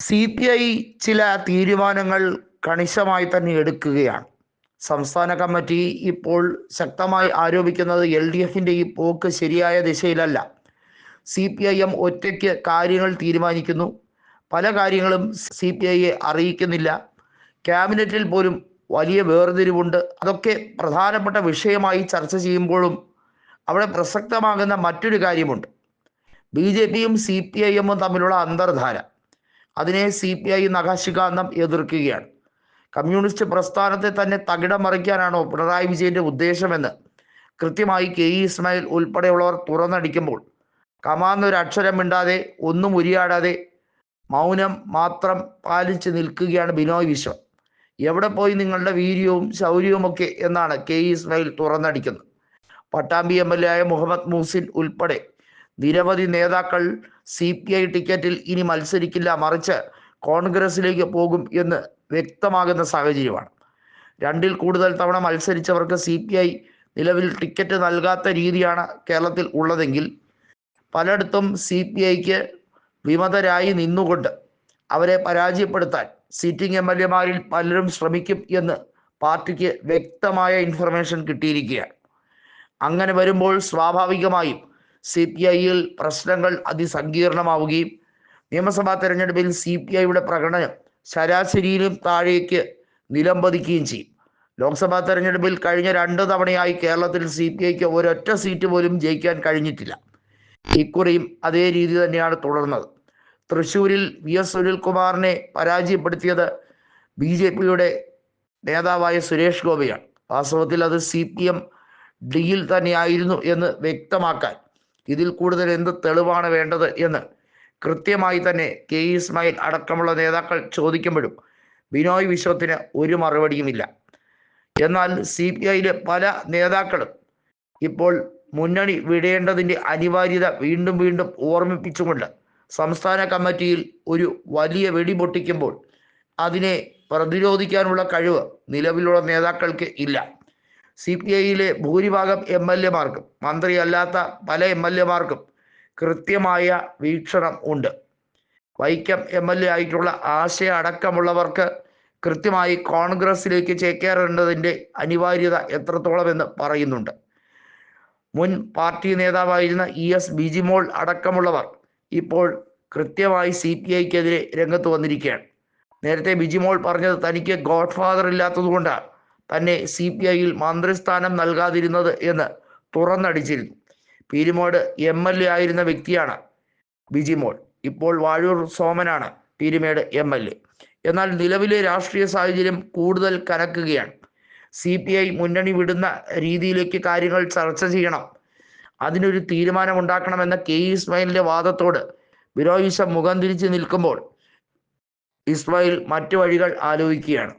C P I ചില തീരുമാനങ്ങൾ കണിശമായി തന്നെ എടുക്കുകയാണ്. സംസ്ഥാന കമ്മിറ്റി ഇപ്പോൾ ശക്തമായി ആരോപിക്കുന്നത് എൽ ഡി എഫിന്റെ ഈ പോക്ക് ശരിയായ ദിശയിലല്ല. സി പി ഐ എം ഒറ്റയ്ക്ക് കാര്യങ്ങൾ തീരുമാനിക്കുന്നു. പല കാര്യങ്ങളും സി പി ഐയെ അറിയിക്കുന്നില്ല. ക്യാബിനറ്റിൽ പോലും വലിയ വേർതിരിവുണ്ട്. അതൊക്കെ പ്രധാനപ്പെട്ട വിഷയമായി ചർച്ച ചെയ്യുമ്പോഴും അവിടെ പ്രസക്തമാകുന്ന മറ്റൊരു കാര്യമുണ്ട്. ബി ജെ പിയും സി പി ഐ എമ്മും തമ്മിലുള്ള അന്തർധാര. അതിനെ സി പി ഐ നഖാശികാന്തം എതിർക്കുകയാണ്. കമ്മ്യൂണിസ്റ്റ് പ്രസ്ഥാനത്തെ തന്നെ തകിടം മറിക്കാനാണോ പിണറായി വിജയന്റെ ഉദ്ദേശമെന്ന് കൃത്യമായി കെ ഇ ഇസ്മായിൽ ഉൾപ്പെടെയുള്ളവർ തുറന്നടിക്കുമ്പോൾ കമാന്നൊരു അക്ഷരം മിണ്ടാതെ ഒന്നും ഉരിയാടാതെ മൗനം മാത്രം പാലിച്ച് നിൽക്കുകയാണ് ബിനോയ് വിശ്വം. എവിടെ പോയി നിങ്ങളുടെ വീര്യവും ശൗര്യവും ഒക്കെ എന്നാണ് കെ ഇ ഇസ്മായിൽ തുറന്നടിക്കുന്നത്. പട്ടാമ്പി എം എൽ എ ആയ മുഹമ്മദ് മൂസിൻ ഉൾപ്പെടെ നിരവധി നേതാക്കൾ സി പി ഐ ടിക്കറ്റിൽ ഇനി മത്സരിക്കില്ല മറിച്ച് കോൺഗ്രസിലേക്ക് പോകും എന്ന് വ്യക്തമാകുന്ന സാഹചര്യമാണ്. രണ്ടിൽ കൂടുതൽ തവണ മത്സരിച്ചവർക്ക് സി പി ഐ നിലവിൽ ടിക്കറ്റ് നൽകാത്ത രീതിയാണ് കേരളത്തിൽ ഉള്ളതെങ്കിൽ പലയിടത്തും സി പി ഐക്ക് വിമതരായി നിന്നുകൊണ്ട് അവരെ പരാജയപ്പെടുത്താൻ സിറ്റിംഗ് എം എൽ എമാരിൽ പലരും ശ്രമിക്കും എന്ന് പാർട്ടിക്ക് വ്യക്തമായ ഇൻഫർമേഷൻ കിട്ടിയിരിക്കുകയാണ്. അങ്ങനെ വരുമ്പോൾ സ്വാഭാവികമായും സി പി ഐയിൽ പ്രശ്നങ്ങൾ അതിസങ്കീർണമാവുകയും നിയമസഭാ തെരഞ്ഞെടുപ്പിൽ സി പി ഐയുടെ പ്രകടനം ശരാശരിയിലും താഴേക്ക് നിലംപതിക്കുകയും ചെയ്യും. ലോക്സഭാ തെരഞ്ഞെടുപ്പിൽ കഴിഞ്ഞ രണ്ട് തവണയായി കേരളത്തിൽ സി പി ഐക്ക് ഒരൊറ്റ സീറ്റ് പോലും ജയിക്കാൻ കഴിഞ്ഞിട്ടില്ല. ഇക്കുറിയും അതേ രീതി തന്നെയാണ് തുടർന്നത്. തൃശൂരിൽ വി എസ് സുനിൽകുമാറിനെ പരാജയപ്പെടുത്തിയത് ബി ജെ പിയുടെ നേതാവായ സുരേഷ് ഗോപിയാണ്. വാസ്തവത്തിൽ അത് സി പി എം ഡിയിൽ തന്നെയായിരുന്നു എന്ന് വ്യക്തമാക്കാൻ ഇതിൽ കൂടുതൽ എന്ത് തെളിവാണ് വേണ്ടത് എന്ന് കൃത്യമായി തന്നെ കെ ഇസ്മായിൽ അടക്കമുള്ള നേതാക്കൾ ചോദിക്കുമ്പോഴും ബിനോയ് വിശ്വത്തിന് ഒരു മറുപടിയുമില്ല എന്നാൽ സി പി ഐയിലെ പല നേതാക്കളും ഇപ്പോൾ മുന്നണി വിടേണ്ടതിന്റെ അനിവാര്യത വീണ്ടും വീണ്ടും ഓർമ്മിപ്പിച്ചുകൊണ്ട് സംസ്ഥാന കമ്മിറ്റിയിൽ ഒരു വലിയ വെടി പൊട്ടിക്കുമ്പോൾ അതിനെ പ്രതിരോധിക്കാനുള്ള കഴിവ് നിലവിലുള്ള നേതാക്കൾക്ക് ഇല്ല. സി പി ഐയിലെ ഭൂരിഭാഗം എം എൽ എമാർക്കും മന്ത്രിയല്ലാത്ത പല എം എൽ എമാർക്കും കൃത്യമായ വീക്ഷണം ഉണ്ട്. വൈക്കം എം എൽ എ ആയിട്ടുള്ള ആശയ അടക്കമുള്ളവർക്ക് കൃത്യമായി കോൺഗ്രസിലേക്ക് ചേക്കേറേണ്ടതിന്റെ അനിവാര്യത എത്രത്തോളം എന്ന് പറയുന്നുണ്ട്. മുൻ പാർട്ടി നേതാവായിരുന്ന ഇ എസ് ബിജിമോൾ അടക്കമുള്ളവർ ഇപ്പോൾ കൃത്യമായി സി പി ഐക്കെതിരെ രംഗത്ത് വന്നിരിക്കുകയാണ്. നേരത്തെ ബിജിമോൾ പറഞ്ഞത് തനിക്ക് ഗോഡ്ഫാദർ ഇല്ലാത്തതുകൊണ്ടാണ്. തന്നെ സി പി ഐയിൽ മന്ത്രിസ്ഥാനം നൽകാതിരുന്നത് എന്ന് തുറന്നടിച്ചിരുന്നു. പീരുമോട് എം എൽ എ ആയിരുന്ന വ്യക്തിയാണ് ബിജിമോൾ. ഇപ്പോൾ വാഴൂർ സോമനാണ് പീരുമേട് എം എൽ എ എന്നാൽ നിലവിലെ രാഷ്ട്രീയ സാഹചര്യം കൂടുതൽ കനക്കുകയാണ്. സി പി ഐ മുന്നണി വിടുന്ന രീതിയിലേക്ക് കാര്യങ്ങൾ ചർച്ച ചെയ്യണം. അതിനൊരു തീരുമാനമുണ്ടാക്കണമെന്ന കെ ഇസ്മായിലിന്റെ വാദത്തോട് ബിനോയ് മുഖം തിരിച്ച് നിൽക്കുമ്പോൾ ഇസ്മായിൽ മറ്റു വഴികൾ ആലോചിക്കുകയാണ്.